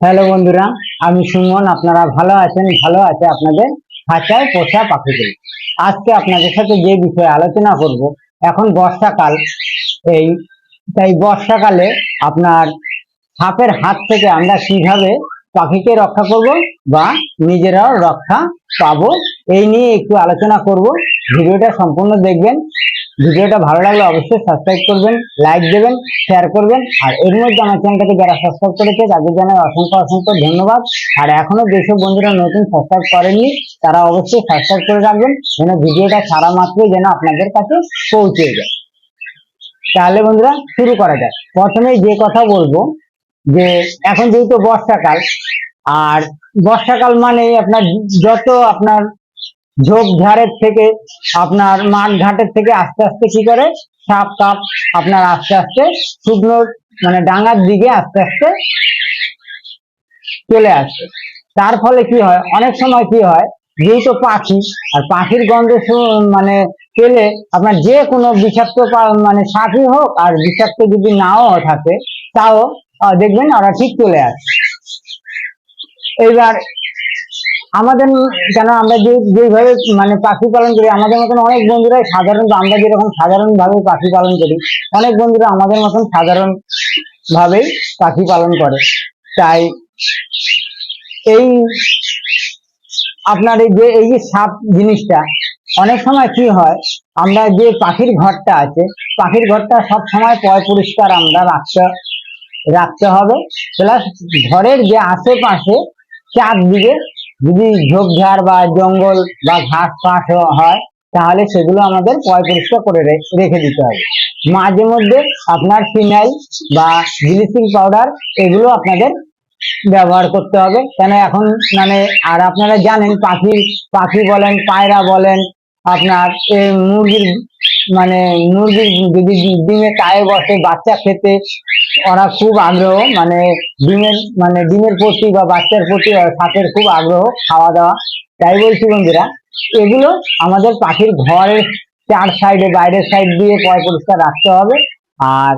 Hello বন্ধুরা, আমি সুমন, আপনারা ভালো আছেন? ভালো আছে আপনাদের খাঁচায় পোষা পাখিদের আজকে আপনাদের সাথে যে বিষয়ে আলোচনা করব, এখন বর্ষাকাল, এই, তাই বর্ষাকালে আপনার সাপের হাত থেকে আমরা কীভাবে পাখিকে রক্ষা করব বা নিজেরাও রক্ষা পাবো, এই নিয়ে একটু আলোচনা করব। ভিডিওটা সম্পূর্ণ দেখবেন। ভিডিওটা ভালো লাগলে অবশ্যই সাবস্ক্রাইব করবেন লাইক দেবেন শেয়ার করবেন, আর এর মধ্যে আমার চ্যানেলটাকে যারা সাবস্ক্রাইব করেছে, তাদের জানাই অসংখ্য অসংখ্য ধন্যবাদ। আর এখনও যেসব বন্ধুরা নতুন সাবস্ক্রাইব করেননি, তারা অবশ্যই সাবস্ক্রাইব করে রাখবেন, যেন ভিডিওটা ছাড়া মাত্রই যেন আপনাদের কাছে পৌঁছে যায়। তাহলে বন্ধুরা, শুরু করা যাক। প্রথমে যে কথা বলব, যে এখন যেহেতু বর্ষাকাল, আর বর্ষাকাল মানে আপনার যত আপনার ঝোপ ঝাড়ের থেকে, আপনার মাঠ ঘাটের থেকে আস্তে আস্তে কি করে? সাপ কাপ আপনার আস্তে আস্তে শুকনো মানে ডাঙার দিকে আস্তে আস্তে চলে আসে। তার ফলে কি হয়? অনেক সময় কি হয়? যেহেতু পাখি, আর পাখির গন্ধ মানে পেলে আপনার যে কোনো বিষাক্ত মানে সাপই হোক আর বিষাক্ত যদি নাও থাকে, তাও দেখবেন ওরা ঠিক চলে আসে। এইবার আমাদের কেন আমরা যে যেভাবে মানে পাখি পালন করি, আমাদের মতন অনেক বন্ধুরাই সাধারণ, আমরা যেরকম সাধারণ ভাবে পাখি পালন করি, অনেক বন্ধুরা আমাদের মতন সাধারণ ভাবেই পাখি পালন করে। তাই এই আপনার এই যে এই যে সাপ জিনিসটা, অনেক সময় কি হয়, আমরা যে পাখির ঘরটা আছে, পাখির ঘরটা সব সময় পয় পরিষ্কার আমরা রাখতে রাখতে হবে। প্লাস ঘরের যে আশেপাশে চারদিকে যদি ঝোপঝাড় বা জঙ্গল বা ঘাস ফাঁস হয়, তাহলে সেগুলো আমাদের পয় পরিষ্কার করে রেখে দিতে হবে। মাঝে মধ্যে আপনার ফিনাইল বা ব্লিচিং পাউডার, এগুলো আপনাদের ব্যবহার করতে হবে। কেন এখন মানে আর আপনারা জানেন পাখি পাখি বলেন, পায়রা বলেন, আপনার মুরগির মানে মুরগির যদি ডিমে কায়ে বসে, বাচ্চা খেতে, ওরা খুব আগ্রহ মানে ডিমের মানে ডিমের প্রতি বা বাচ্চার প্রতি সাপের খুব আগ্রহ খাওয়া দাওয়া তাই বলছি বন্ধুরা, এগুলো আমাদের পাখির ঘরের চার সাইডে, বাইরের সাইড দিয়ে পয় পরিষ্কার রাখতে হবে। আর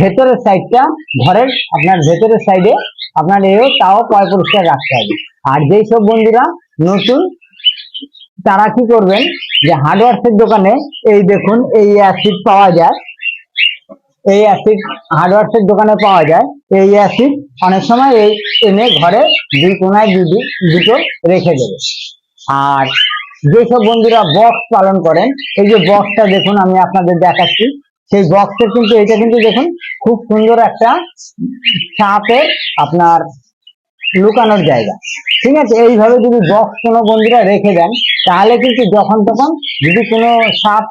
ভেতরের সাইডটা ঘরের, আপনার ভেতরের সাইডে আপনার এও তাও পয় পরিষ্কার রাখতে হবে। আর যেই সব বন্ধুরা নতুন তারা কি করবেন যে হার্ডওয়ার্সের দোকানে এই দেখুন এই অ্যাসিড পাওয়া যায়। এই অ্যাসিড হার্ডওয়ার্সের দোকানে পাওয়া যায়। এই অ্যাসিড অনেক সময় এই এনে ঘরে দুই কোনায় দুটি দুটো রেখে দেবে। আর যেসব বন্ধুরা বক্স পালন করেন, এই যে বক্সটা দেখুন আমি আপনাদের দেখাচ্ছি। সেই বক্সের কিন্তু, এটা কিন্তু দেখুন খুব সুন্দর একটা সাপের আপনার লুকানোর জায়গা। ঠিক আছে? এইভাবে যদি বক্স কোনো বন্ধুরা রেখে দেন, তাহলে কিন্তু যখন তখন যদি কোনো সাপ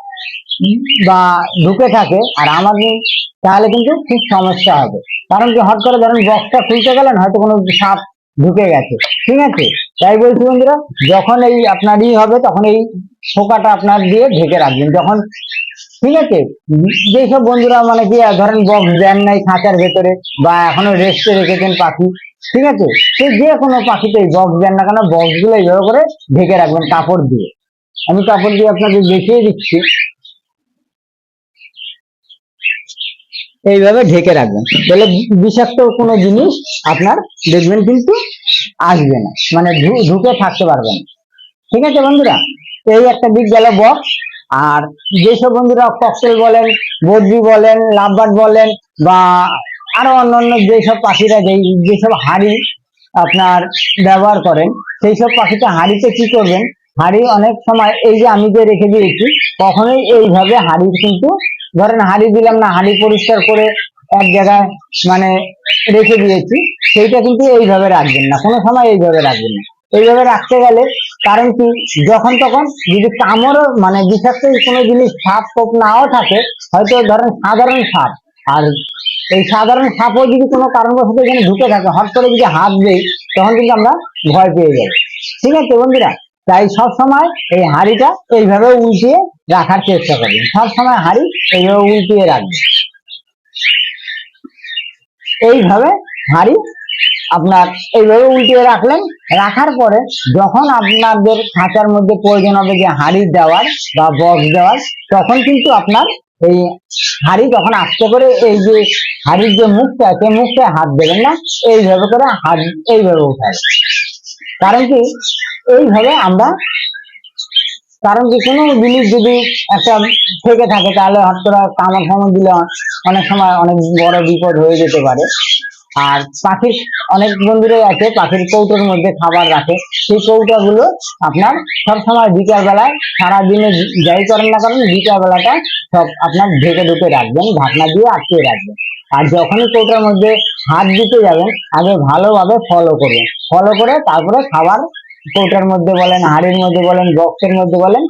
বা ঢুকে থাকে আর আমাদের, তাহলে কিন্তু খুব সমস্যা হবে। কারণ কি হট করে ধরেন বক্সটা খুলতে গেলেন, হয়তো কোনো সাপ ঢুকে গেছে। ঠিক আছে? তাই বলছি বন্ধুরা, যখন এই আপনার ই হবে, তখন এই পোকাটা আপনার দিয়ে ঢেকে রাখবেন। যখন, ঠিক আছে? যেসব বন্ধুরা মানে কি ধরেন বক্স দেন নাই খাঁচার ভেতরে বা এখনও রেস্টে রেখেছেন পাখি ঠিক আছে? সে যে কোনো পাখিতে বক্স দেন না কেন বক্সগুলো এইভাবে করে ঢেকে রাখবেন কাপড় দিয়ে। আমি কাপড় দিয়ে আপনাদের দেখিয়ে দিচ্ছি। এইভাবে ঢেকে রাখবেন। তাহলে বিষাক্ত কোনো জিনিস আপনার দেখবেন কিন্তু আসবে না। মানে ঢুকে থাকতে পারবে না। ঠিক আছে বন্ধুরা? এই একটা দিক গেল বক্স আর যেসব বন্ধুরা ককটেল বলেন বদ্রি বলেন, লাভবার্ড বলেন বা আরও অন্যান্য যেসব পাখিরা যেই যেসব হাড়ি আপনার ব্যবহার করেন সেই সব পাখিটা হাড়িতে কি করবেন? হাড়ি অনেক সময় এই যে আমি যে রেখে দিয়েছি, কখনোই এইভাবে হাড়ি কিন্তু ধরেন হাড়ি দিলাম না, হাড়ি পরিষ্কার করে এক জায়গায় মানে রেখে দিয়েছি, সেইটা কিন্তু এইভাবে রাখবেন না, কোনো সময় এইভাবে রাখবেন না। এইভাবে রাখতে গেলে কারণ কি? যখন তখন যদি কামড় মানে বিষাক্ত কোনো জিনিস সাপ কোপ নাও থাকে, হয়তো ধরেন সাধারণ সাপ, আর এই সাধারণ সাপও যদি কোনো কারণবশত এখানে ঢুকে থাকে হট করে যদি হাত দেই তখন কিন্তু আমরা ভয় পেয়ে যাই। ঠিক আছে বন্ধুরা? তাই সব সময় এই হাড়িটা এইভাবে উল্টিয়ে রাখার চেষ্টা করবেন। সব সময় হাড়ি এইভাবে উল্টিয়ে রাখবেন। এইভাবে হাড়ি আপনার এইভাবে উল্টিয়ে রাখলেন। রাখার পরে যখন আপনাদের খাঁচার মধ্যে প্রয়োজন হবে যে হাড়ি দেওয়ার বা বক্স দেওয়ার, তখন কিন্তু আপনার এই হাড়ি তখন আস্তে করে এই যে হাড়ির যে মুখটা সে মুখটায় হাত দেবেন না, এইভাবে করে হাত এইভাবে উঠায় কারণ কি? এইভাবে আমরা, কারণ কি? কোনো জিনিস যদি একটা থেকে থাকে, তাহলে হঠাৎ করে কামড় ফামড় দিলে অনেক সময় অনেক বড় বিপদ হয়ে যেতে পারে। আর পাখির, অনেক বন্ধুরাই আছে, পাখির কৌটোর মধ্যে খাবার রাখে। সেই কৌটাগুলো আপনার সব সময় বিকাল বেলায় সারাদিনে যাই করেন না করেন বিকাল বেলাটা সব আপনার ঢেকে ঢুকে রাখবেন, ঢাকনা দিয়ে আটকে রাখবেন। আর যখনই কৌটার মধ্যে হাত দিতে যাবেন, আগে ভালোভাবে ফলো করবেন। ফলো করে তারপরে খাবার কৌটার মধ্যে বলেন, হাড়ির মধ্যে বলেন বক্সের মধ্যে বলেন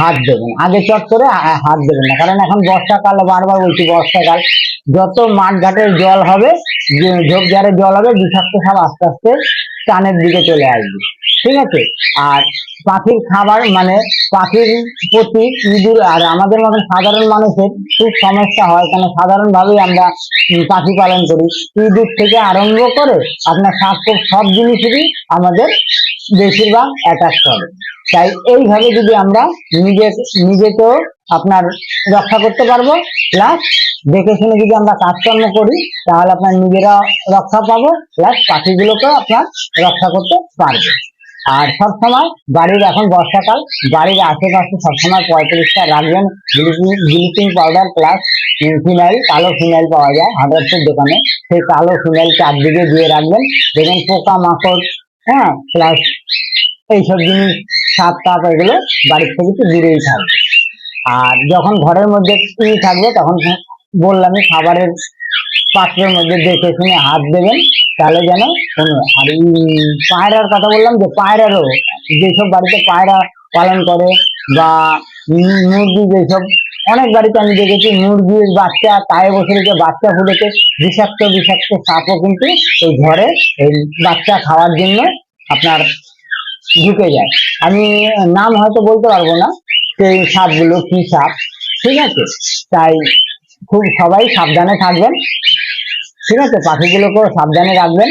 হাত দেবেন আগে চট করে হাত দেবেন না। কারণ এখন বর্ষাকাল বারবার বলছি বর্ষাকাল। যত মাঠ ঘাটের জল হবে, যে ঝোপঝাড়ের জল হবে, বিষাক্ত সব আস্তে আস্তে টানের দিকে চলে আসবে। ঠিক আছে? আর পাখির খাবার মানে পাখির প্রতি ইঁদুর, আর আমাদের মতন সাধারণ মানুষের খুব সমস্যা হয়। কেন? সাধারণ ভাবেই আমরা পাখি পালন করি। ইঁদুর থেকে আরম্ভ করে আপনার শাক সব জিনিসেরই আমাদের বেশিরভাগ অ্যাটাক করে। তাই এইভাবে যদি আমরা নিজে, নিজেকেও আপনার রক্ষা করতে পারব প্লাস দেখে শুনে যদি আমরা কাজকর্ম করি, তাহলে আপনার নিজেরা রক্ষা পাবো প্লাস পাখিগুলোকেও আপনার রক্ষা করতে পারবে। আর সবসময় বাড়ির, এখন বর্ষাকাল, বাড়ির আশেপাশে সবসময় পঁয়ত্রিশটা রাখবেন। ব্লিচিং পাউডার প্লাস ফিনাইল কালো ফিনাইল পাওয়া যায় হার্ডওয়ার্সের দোকানে। সেই কালো ফিনাইল চারদিকে দিয়ে রাখবেন। দেখবেন পোকা মাকড় হ্যাঁ প্লাস এইসব জিনিস, সাপ টাপ এগুলো বাড়ির থেকে একটু দূরেই থাকবে। আর যখন ঘরের মধ্যে ই থাকবে, তখন বললামই খাবারের পাত্রের মধ্যে দেখে শুনে হাত দেবেন, তাহলে যেন কোনো আর পায়রার কথা বললাম যে পায়রারও, যেসব বাড়িতে পায়রা পালন করে বা মুরগি যেসব অনেক বাড়িতে আমি দেখেছি মুরগির বাচ্চা, পায়ে বসে রেখে বাচ্চা ফুটেছে, বিষাক্ত বিষাক্ত সাপও কিন্তু এই ঘরে এই বাচ্চা খাওয়ার জন্য আপনার ঢুকে যায়। আমি নাম হয়তো বলতে পারব না সেই সাপগুলো কি সাপ, ঠিক আছে? তাই খুব সবাই সাবধানে থাকবেন। ঠিক আছে, পাখিগুলোকেও সাবধানে রাখবেন।